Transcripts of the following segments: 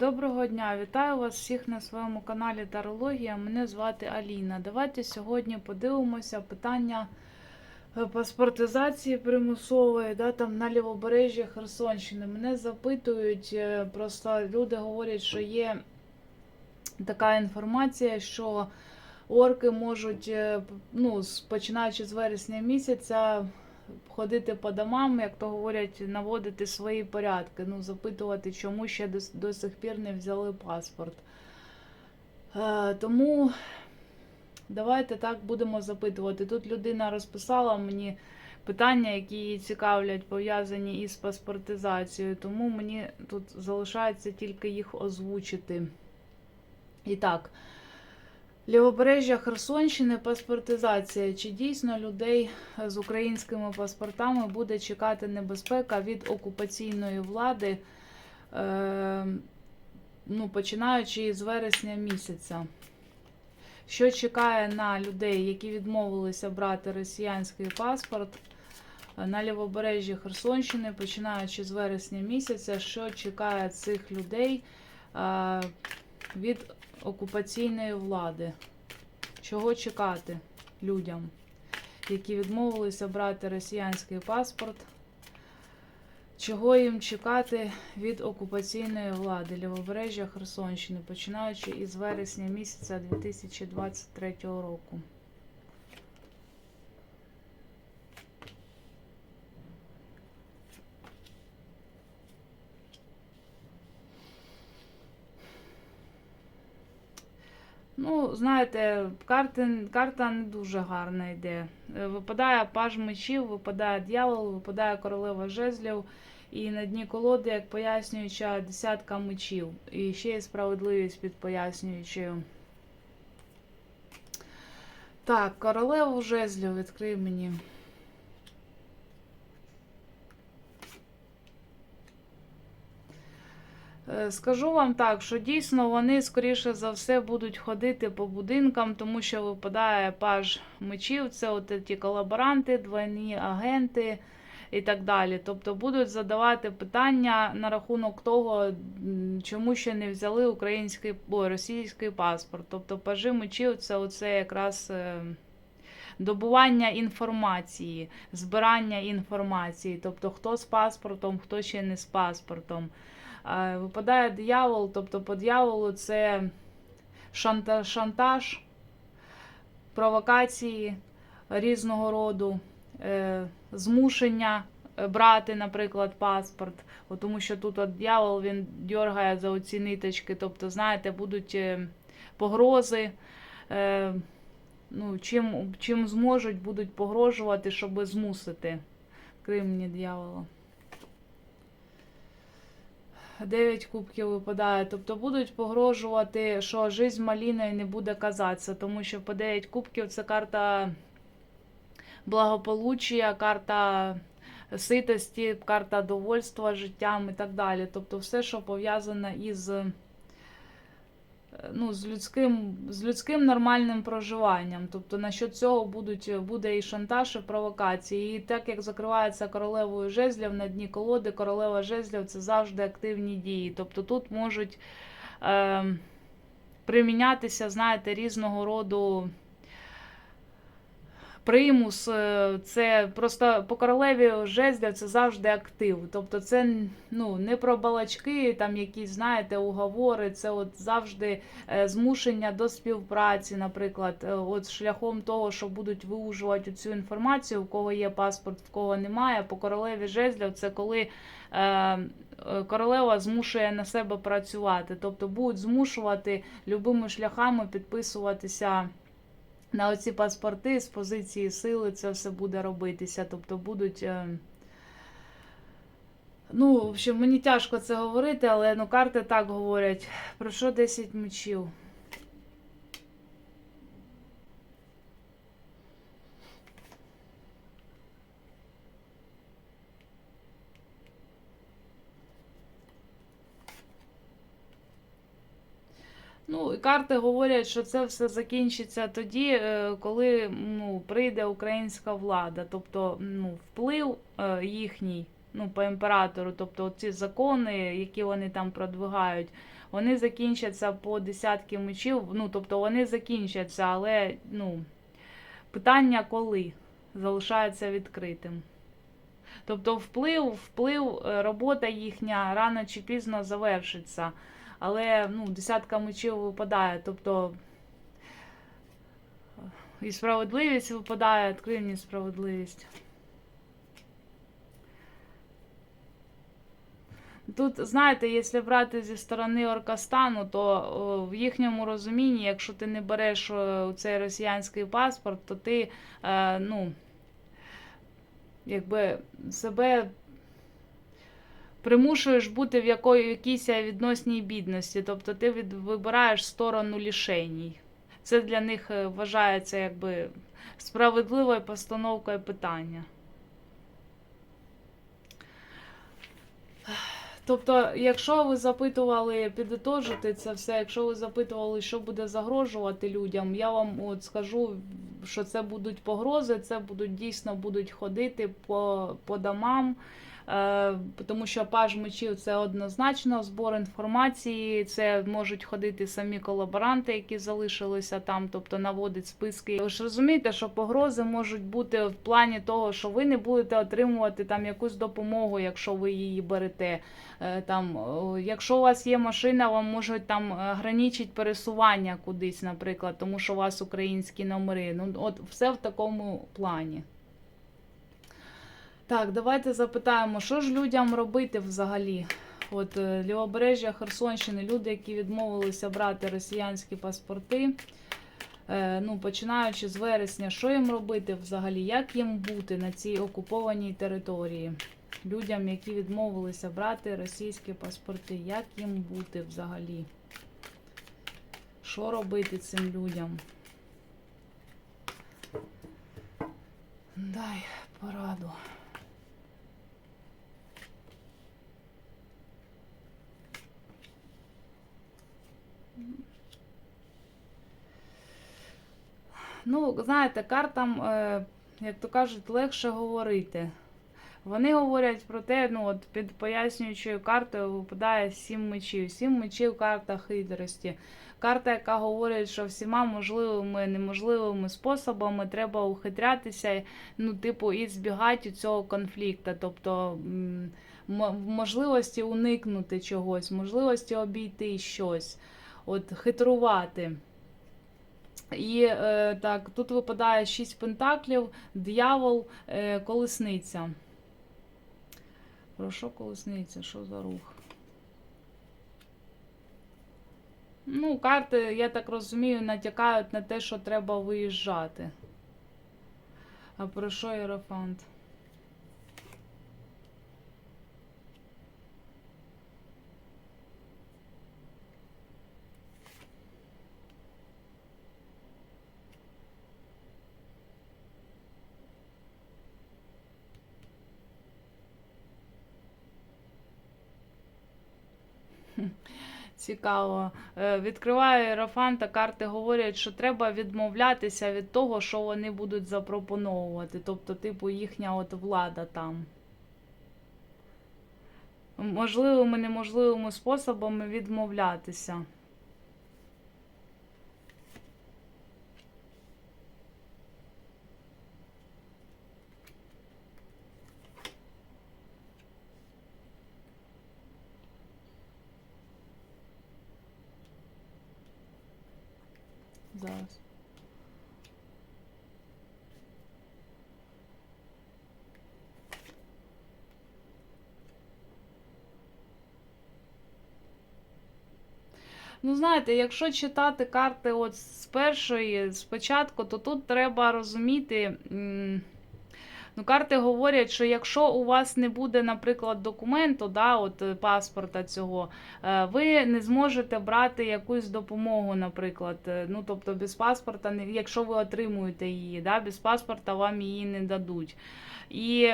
Доброго дня! Вітаю вас всіх на своєму каналі Тарологія. Мене звати Аліна. Давайте сьогодні подивимося питання е, паспортизації примусової да, там на лівобережжі Херсонщини. Мене запитують, е, просто люди говорять, що є така інформація, що орки можуть, е, ну, починаючи з вересня місяця, ходити по домам, як то говорять, наводити свої порядки. Ну, запитувати, чому ще до, до сих пір не взяли паспорт. Е, тому давайте так будемо запитувати. Тут людина розписала мені питання, які її цікавлять, пов'язані із паспортизацією, тому мені тут залишається тільки їх озвучити. І так. Лівобережжя Херсонщини, паспортизація. Чи дійсно людей з українськими паспортами буде чекати небезпека від окупаційної влади, е, ну, починаючи з вересня місяця? Що чекає на людей, які відмовилися брати росіянський паспорт е, на лівобережжі Херсонщини, починаючи з вересня місяця, що чекає цих людей е, від окупаційної влади? Чого чекати людям, які відмовилися брати росіянський паспорт? Чого їм чекати від окупаційної влади лівобережжя Херсонщини, починаючи із вересня місяця 2023 року? Ну, знаєте, карти, карта не дуже гарна йде. Е, Випадає паж мечів, випадає дьявол, випадає королева жезлів, і на дні колоди, як пояснююча, десятка мечів. І ще є справедливість під пояснюючою. Так, королеву жезлів відкрий мені. Скажу вам так, що дійсно вони, скоріше за все, будуть ходити по будинкам, тому що випадає паж мечів, це от ті колаборанти, двойні агенти і так далі. Тобто будуть задавати питання на рахунок того, чому ще не взяли український ой, російський паспорт. Тобто пажи мечів це оце якраз. е, Добування інформації, збирання інформації, тобто хто з паспортом, хто ще не з паспортом. Випадає диявол, тобто по дияволу це шантаж, провокації різного роду, е, змушення е, брати, наприклад, паспорт, тому що тут от диявол він дьоргає за оці ниточки, тобто, знаєте, будуть е, погрози. Ну, Чим чим зможуть, будуть погрожувати, щоб змусити Крим, не дьявола. 9 кубків випадає. Тобто будуть погрожувати, що жизнь маліною не буде казатися, тому що по 9 кубків це карта благополуччя, карта ситості, карта довольства життям і так далі. Тобто все, що пов'язане із ну, з людським, з людським нормальним проживанням. Тобто насчет цього будуть, буде і шантаж, і провокації. І так як закривається королевою жезлів на дні колоди, королева жезлів це завжди активні дії. Тобто тут можуть е, примінятися, знаєте, різного роду. Примус, е, це просто по королеві жезлів це завжди актив. Тобто це ну, не про балачки, там якісь, знаєте, уговори, це от завжди е, змушення до співпраці, наприклад, Е, от шляхом того, що будуть виужувати цю інформацію, у кого є паспорт, в кого немає. По королеві жезлів це коли е, королева змушує на себе працювати. Тобто будуть змушувати любими шляхами підписуватися. На оці паспорти з позиції сили це все буде робитися. Тобто будуть. е, Ну, в общем, мені тяжко це говорити, але ну, карти так говорять. Про що 10 мечів? Карти говорять, що це все закінчиться тоді, е, коли ну, прийде українська влада. Тобто ну, вплив е, їхній ну, по імператору, тобто ці закони, які вони там продвигають, вони закінчаться по десятки мечів, ну, тобто вони закінчаться, але ну, питання коли залишається відкритим. Тобто вплив, вплив, е, робота їхня рано чи пізно завершиться. Але ну, десятка мечів випадає. Тобто і справедливість випадає, відкриє справедливість. Тут, знаєте, якщо брати зі сторони Оркастану, то в їхньому розумінні, якщо ти не береш цей росіянський паспорт, то ти, е, ну, якби себе примушуєш бути в якійсь відносній бідності. Тобто ти від, вибираєш сторону лішеній. Це для них е, вважається якби справедливою постановкою питання. Тобто, якщо ви запитували підтожити це все, якщо ви запитували, що буде загрожувати людям, я вам от скажу, що це будуть погрози, це будуть дійсно будуть ходити по, по домам. Е, тому що паж мечів це однозначно збор інформації, це можуть ходити самі колаборанти, які залишилися там, тобто наводить списки. Ви ж розумієте, що погрози можуть бути в плані того, що ви не будете отримувати там якусь допомогу, якщо ви її берете. Е, Там, якщо у вас є машина, вам можуть там ограничити пересування кудись, наприклад, тому що у вас українські номери. Ну, от все в такому плані. Так, давайте запитаємо, що ж людям робити взагалі? От е, лівобережжя Херсонщини, люди, які відмовилися брати росіянські паспорти, е, ну, починаючи з вересня, що їм робити взагалі? Як їм бути на цій окупованій території? Людям, які відмовилися брати російські паспорти, як їм бути взагалі? Що робити цим людям? Дай пораду. Ну, знаєте, картам, е, як то кажуть, легше говорити. Вони говорять про те, ну от під пояснюючою картою випадає сім мечів. Сім мечів карта хитрості. Карта, яка говорить, що всіма можливими неможливими способами треба ухитрятися, ну, типу, і збігати цього конфлікту. Тобто можливості уникнути чогось, можливості обійти щось, от хитрувати. І е, так, тут випадає 6 пентаклів, диявол, е, колесниця. Про що колесниця? Що за рух? Ну, карти, я так розумію, натякають на те, що треба виїжджати. А про що Єрофант? Цікаво. Відкриваю Відкриваю Єрофанта, карти говорять, що треба відмовлятися від того, що вони будуть запропоновувати. Тобто, типу, їхня от влада там. Можливими, неможливими способами відмовлятися. Зараз. Ну, знаєте, якщо читати карти от з першої, спочатку, то тут треба розуміти. Ну, карти говорять, що якщо у вас не буде, наприклад, документу, да, от е, паспорта цього, е, ви не зможете брати якусь допомогу, наприклад. Е, Ну, тобто без паспорта, якщо ви отримуєте її, да, без паспорта вам її не дадуть. І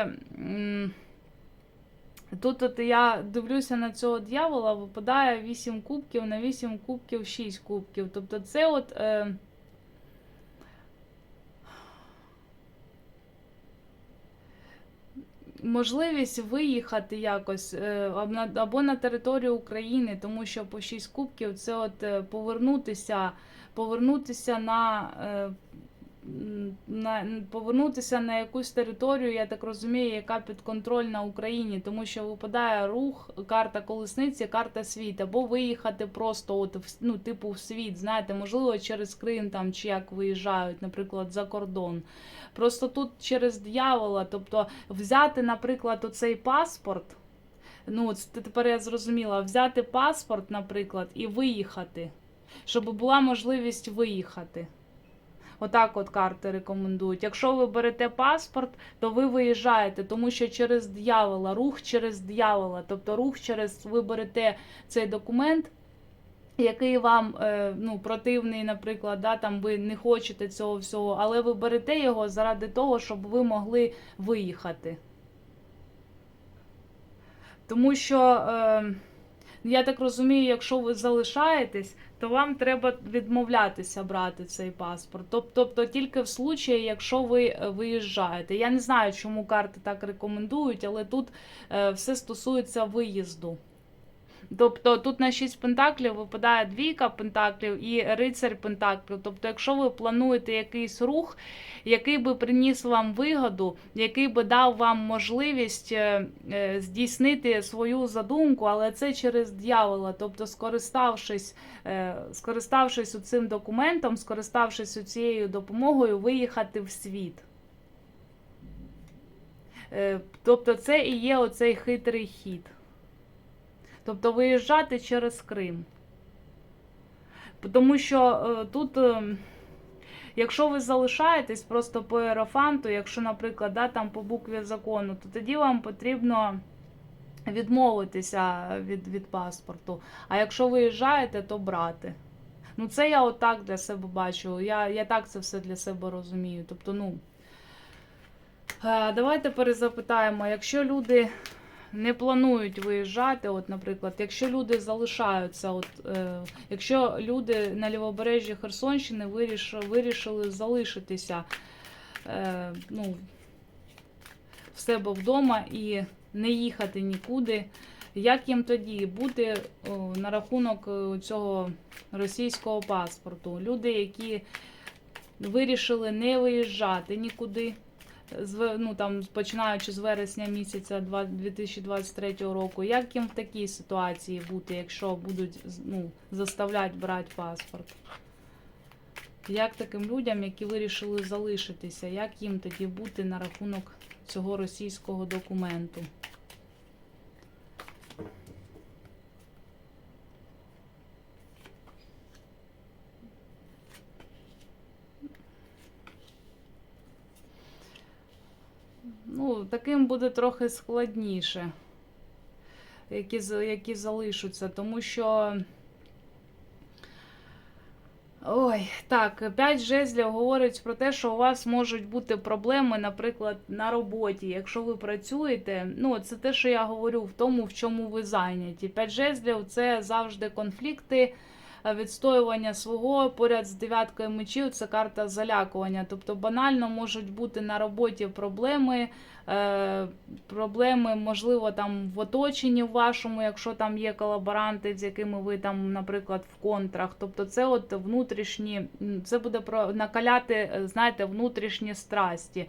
тут от я дивлюся на цього дьявола, випадає 8 кубків, на 8 кубків 6 кубків. Тобто це от. Е, можливість виїхати якось е, або на, територію України, тому що по 6 кубків це от е, повернутися, повернутися на. На повернутися на якусь територію, я так розумію, яка підконтрольна Україні, тому що випадає рух, карта колесниці, карта світ, або виїхати просто, от ну, типу, в світ, знаєте, можливо, через Крим там чи як виїжджають, наприклад, за кордон. Просто тут через дьявола, тобто взяти, наприклад, оцей паспорт. Ну, от тепер я зрозуміла, взяти паспорт, наприклад, і виїхати, щоб була можливість виїхати. Отак от карти рекомендують. Якщо ви берете паспорт, то ви виїжджаєте, тому що через дьявола, рух через дьявола, тобто рух через ви берете цей документ, який вам е, ну, противний, наприклад, да, там ви не хочете цього всього, але ви берете його заради того, щоб ви могли виїхати. Тому що, е, я так розумію, якщо ви залишаєтесь, то вам треба відмовлятися брати цей паспорт. Тоб- Тобто тільки в случаї, якщо ви е, виїжджаєте. Я не знаю, чому карти так рекомендують, але тут е, все стосується виїзду. Тобто тут на 6 пентаклів випадає двійка пентаклів і рицарь пентаклів. Тобто, якщо ви плануєте якийсь рух, який би приніс вам вигоду, який би дав вам можливість е, е, здійснити свою задумку, але це через дьявола, тобто скориставшись, е, скориставшись цим документом, скориставшись цією допомогою, виїхати в світ. Тобто це і є оцей хитрий хід. Тобто виїжджати через Крим. Тому що е, тут, е, якщо ви залишаєтесь просто по ерофанту, якщо, наприклад, да, там по букві закону, то тоді вам потрібно відмовитися від, від паспорту. А якщо виїжджаєте, то брати. Ну, це я отак для себе бачу. Я, я так це все для себе розумію. Тобто, ну. е, Давайте перезапитаємо, якщо люди не планують виїжджати, от, наприклад, якщо люди залишаються, от, е, якщо люди на лівобережжі Херсонщини виріш, вирішили залишитися е, ну, в себе вдома і не їхати нікуди, як їм тоді бути о, на рахунок е, цього російського паспорту? Люди, які вирішили не виїжджати нікуди ну, там, починаючи з вересня місяця два- 2023 року, як їм в такій ситуації бути, якщо будуть ну, заставляти брати паспорт? Як таким людям, які вирішили залишитися, як їм тоді бути на рахунок цього російського документу? Ну, таким буде трохи складніше, які, які залишаться, тому що. Ой, так, 5 жезлів говорить про те, що у вас можуть бути проблеми, наприклад, на роботі. Якщо ви працюєте, ну це те, що я говорю в тому, в чому ви зайняті. 5 жезлів це завжди конфлікти, відстоювання свого. Поряд з дев'яткою мечів це карта залякування. Тобто банально можуть бути на роботі проблеми, е, проблеми, можливо, там в оточенні вашому, якщо там є колаборанти, з якими ви там, наприклад, в контрах. Тобто, це от внутрішні, це буде про накаляти, е, знаєте, внутрішні страсті.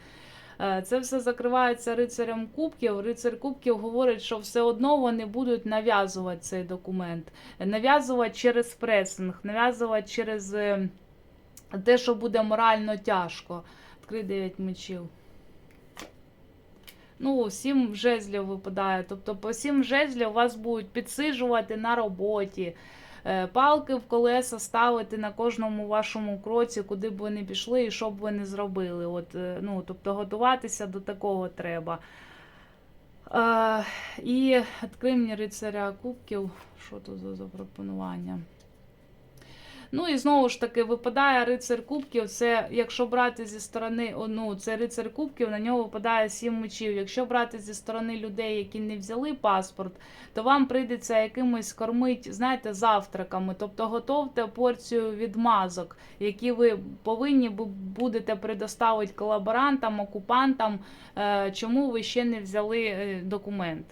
Е, Це все закривається рицарем кубків. Рицар кубків говорить, що все одно вони будуть нав'язувати цей документ, нав'язувати через пресинг, нав'язувати через е, те, що буде морально тяжко. Відкрий 9 мечів. Ну, сім жезлів випадає. Тобто, по сім жезлів вас будуть підсиджувати на роботі, палки в колеса ставити на кожному вашому кроці, куди б ви не пішли і що б ви не зробили. От, е, ну, тобто, готуватися до такого треба. Е, і відкрий мені рицаря кубків. Що тут за запропонування? Ну і знову ж таки випадає рицар кубків. Це якщо брати зі сторони, ну це рицар кубків, на нього випадає сім мечів. Якщо брати зі сторони людей, які не взяли паспорт, то вам прийдеться якимось кормить, знаєте, завтраками. Тобто готовте порцію відмазок, які ви повинні будете предоставити колаборантам, окупантам, е, чому ви ще не взяли е, документ.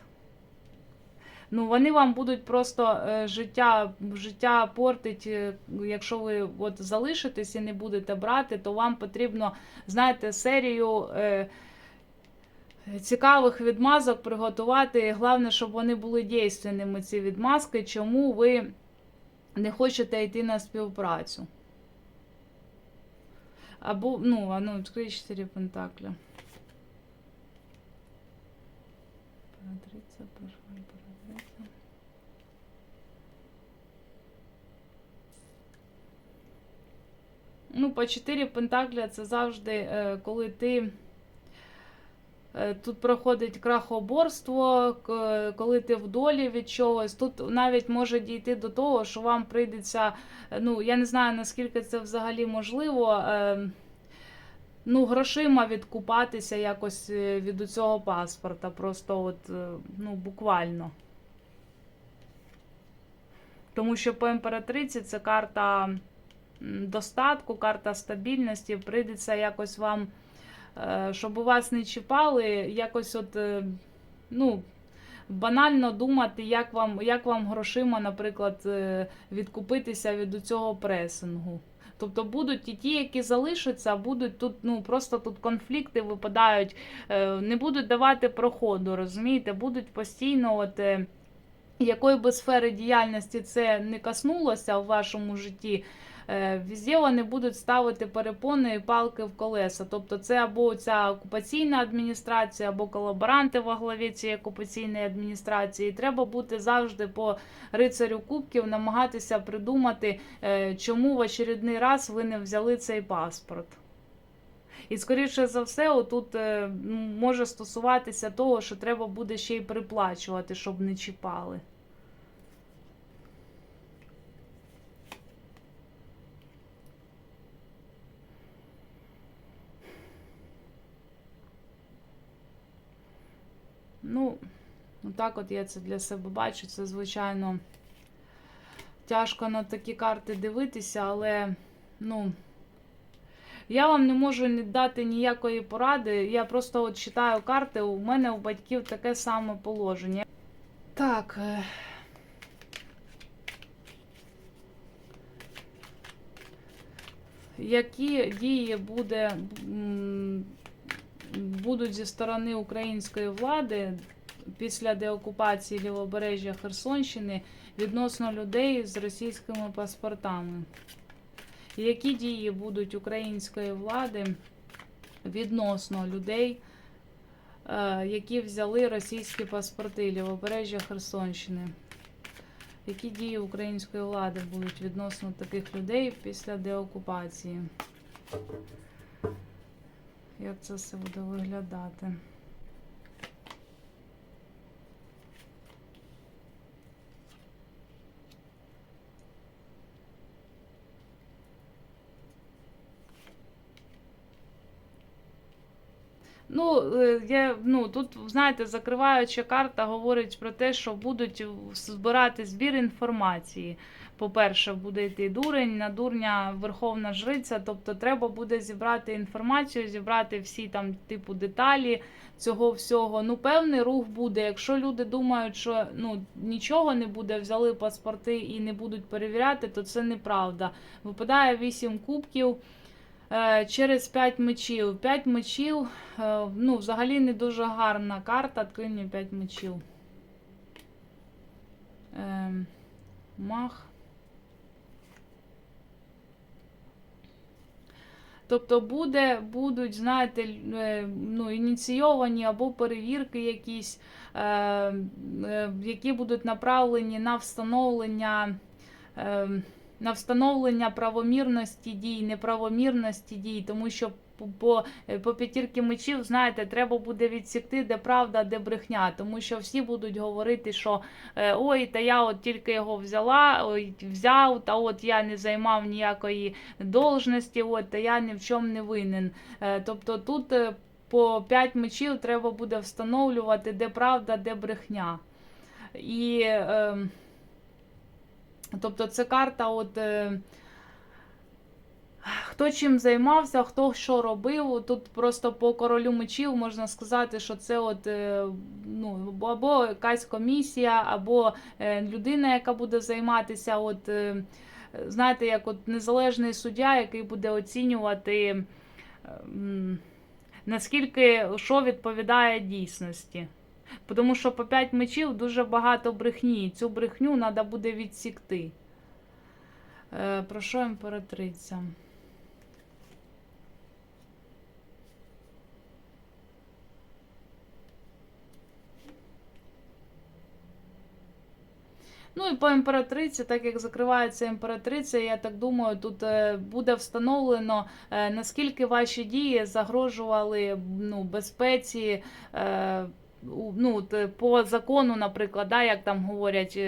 Ну, вони вам будуть просто е, життя, життя портить, е, якщо ви от залишитесь і не будете брати, то вам потрібно, знаєте, серію е, цікавих відмазок приготувати. І Головне, щоб вони були дійсненними, ці відмазки, чому ви не хочете йти на співпрацю. Або, ну, а ну, відкрий 4 пентакля. Імператриця, перша імператриця. Ну, по 4 пентакля це завжди, е, коли ти. е, Тут проходить крахоборство, коли ти в долі від чогось. Тут навіть може дійти до того, що вам прийдеться, е, ну я не знаю наскільки це взагалі можливо. Ну, грошима відкупатися якось від цього паспорта. Просто от, ну, буквально. Тому що по імператриці це карта достатку, карта стабільності. Прийдеться якось вам, е, щоб у вас не чіпали, якось от, е, ну, банально думати, як вам, як вам грошима, наприклад, е, відкупитися від цього пресингу. Тобто будуть і ті, які залишаться, будуть тут, ну просто тут конфлікти випадають, не будуть давати проходу, розумієте, будуть постійно, от якої би сфери діяльності це не коснулося в вашому житті. Везде вони будуть ставити перепони і палки в колеса. Тобто це або ця окупаційна адміністрація, або колаборанти во главі цієї окупаційної адміністрації. Треба бути завжди по рицарю кубків, намагатися придумати, е, чому в очередний раз ви не взяли цей паспорт. І, скоріше за все, отут е, може стосуватися того, що треба буде ще й приплачувати, щоб не чіпали. Ну, так от я це для себе бачу. Це, звичайно, тяжко на такі карти дивитися, але, ну. Я вам не можу не дати ніякої поради. Я просто от читаю карти. У мене у батьків таке саме положення. Так. е, Які дії буде, будуть зі сторони української влади після деокупації лівобережжя Херсонщини відносно людей з російськими паспортами? Які дії будуть української влади відносно людей, е, які взяли російські паспорти лівобережжя Херсонщини? Які дії української влади будуть відносно таких людей після деокупації? Як це все буде виглядати? Ну, е, я, ну, тут, знаєте, закриваюча карта говорить про те, що будуть збирати збір інформації. По-перше, буде йти дурень, на дурня Верховна Жриця. Тобто треба буде зібрати інформацію, зібрати всі там типу деталі цього всього. Ну, певний рух буде. Якщо люди думають, що ну, нічого не буде, взяли паспорти і не будуть перевіряти, то це неправда. Випадає 8 кубків. Е, Через 5 мечів. 5 мечів, е, ну, взагалі не дуже гарна карта. Мені 5 мечів. Ем, Мах. Тобто буде, будуть, знаєте, е, ну, ініційовані або перевірки якісь, е, е, які будуть направлені на встановлення. На встановлення правомірності дій, неправомірності дій, тому що по, по, е, п'ятірки мечів, знаєте, треба буде відсікти, де правда, де брехня. Тому що всі будуть говорити, що е, ой, та я от тільки його взяла, ой, взяв, та от я не займав ніякої должності, от, та я ні в чому не винен. Е, Тобто тут е, по 5 мечів треба буде встановлювати, де правда, де брехня. І е, тобто це карта, от. Хто чим займався, хто що робив. Тут просто по королю мечів можна сказати, що це от, е, ну, або якась комісія, або е, людина, яка буде займатися, от, е, знаєте, як от незалежний суддя, який буде оцінювати, наскільки що відповідає дійсності. Тому що по 5 мечів дуже багато брехні. і Цю брехню треба буде відсікти. Про що імператриця? По імператриці, так як закривається імператриця, я так думаю, тут е, буде встановлено, е, наскільки ваші дії загрожували ну, безпеці. е, ну, по закону, наприклад, да, як там говорять,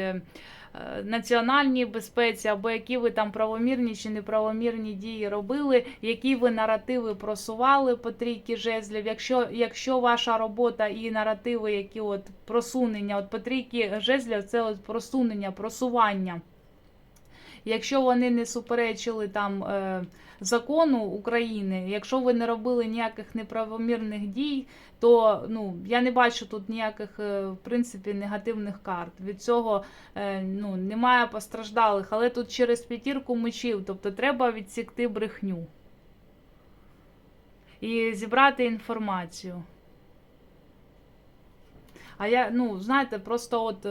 національній безпеці, або які ви там правомірні чи неправомірні дії робили, які ви наративи просували по трійки жезлів. Якщо, якщо ваша робота і наративи, які от просунення, от по трійки жезлів, це от просунення, просування. Якщо вони не суперечили там е, закону України, якщо ви не робили ніяких неправомірних дій, то ну я не бачу тут ніяких е, в принципі негативних карт. Від цього е, ну немає постраждалих, але тут через п'ятірку мечів, тобто треба відсікти брехню і зібрати інформацію. А я, ну, знаєте, просто от.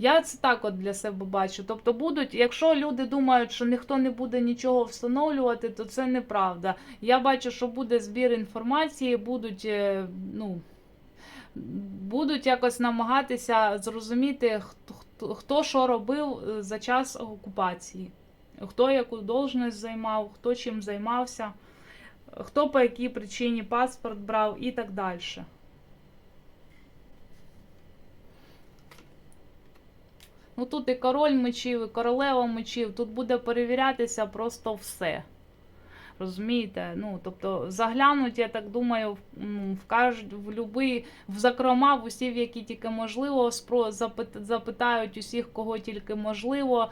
Я це так от для себе бачу. Тобто будуть, якщо люди думають, що ніхто не буде нічого встановлювати, то це неправда. Я бачу, що буде збір інформації, будуть, е, ну, будуть якось намагатися зрозуміти, хто, хто, хто що робив е, за час окупації, хто яку должність займав, хто чим займався, хто по якій причині паспорт брав і так далі. Ну тут і король мечів, і королева мечів, тут буде перевірятися просто все. Розумієте? Ну, тобто заглянуть, я так думаю, в, м, в любий, в зокрема, в усі, які тільки можливо, спро, запит, запитають усіх, кого тільки можливо,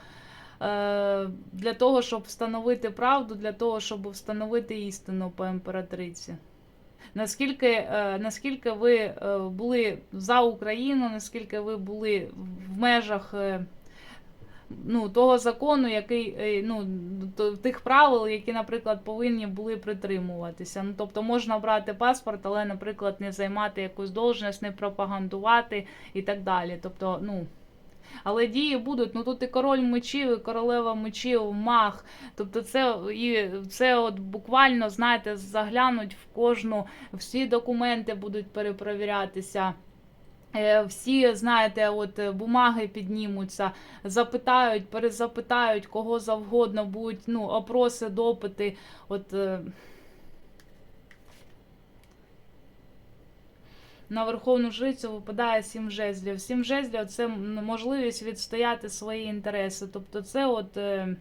е, для того, щоб встановити правду, для того, щоб встановити істину по імператриці. Наскільки, е, наскільки ви е, були за Україну, наскільки ви були в межах е, ну, того закону, який, ну, тих правил, які, наприклад, повинні були притримуватися. Ну, тобто можна брати паспорт, але, наприклад, не займати якусь должність, не пропагандувати і так далі. Тобто, ну. Але дії будуть, ну тут і король мечів, і королева мечів, мах. Тобто це і це от буквально, знаєте, заглянуть в кожну, всі документи будуть перепровірятися. Е, Всі, знаєте, от е, бумаги піднімуться, запитають, перезапитають кого завгодно, будуть ну, опроси, допити. От, на Верховну Жрицю випадає сім жезлів. Сім жезлів це можливість відстояти свої інтереси. Тобто, це от. е,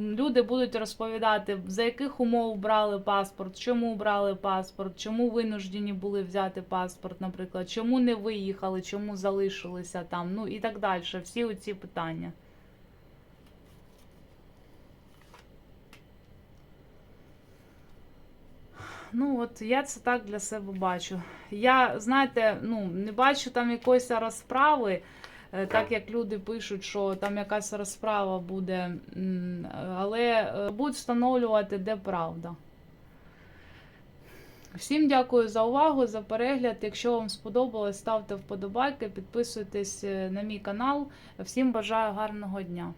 Люди будуть розповідати, за яких умов брали паспорт, чому брали паспорт, чому винуждені були взяти паспорт, наприклад, чому не виїхали, чому залишилися там, ну і так далі. Всі оці питання. Ну, от я це так для себе бачу. Я, знаєте, ну, не бачу там якоїсь розправи, е, так як люди пишуть, що там якась розправа буде, але е, будуть встановлювати, де правда. Всім дякую за увагу, за перегляд. Якщо вам сподобалось, ставте вподобайки, підписуйтесь е, на мій канал. Всім бажаю гарного дня.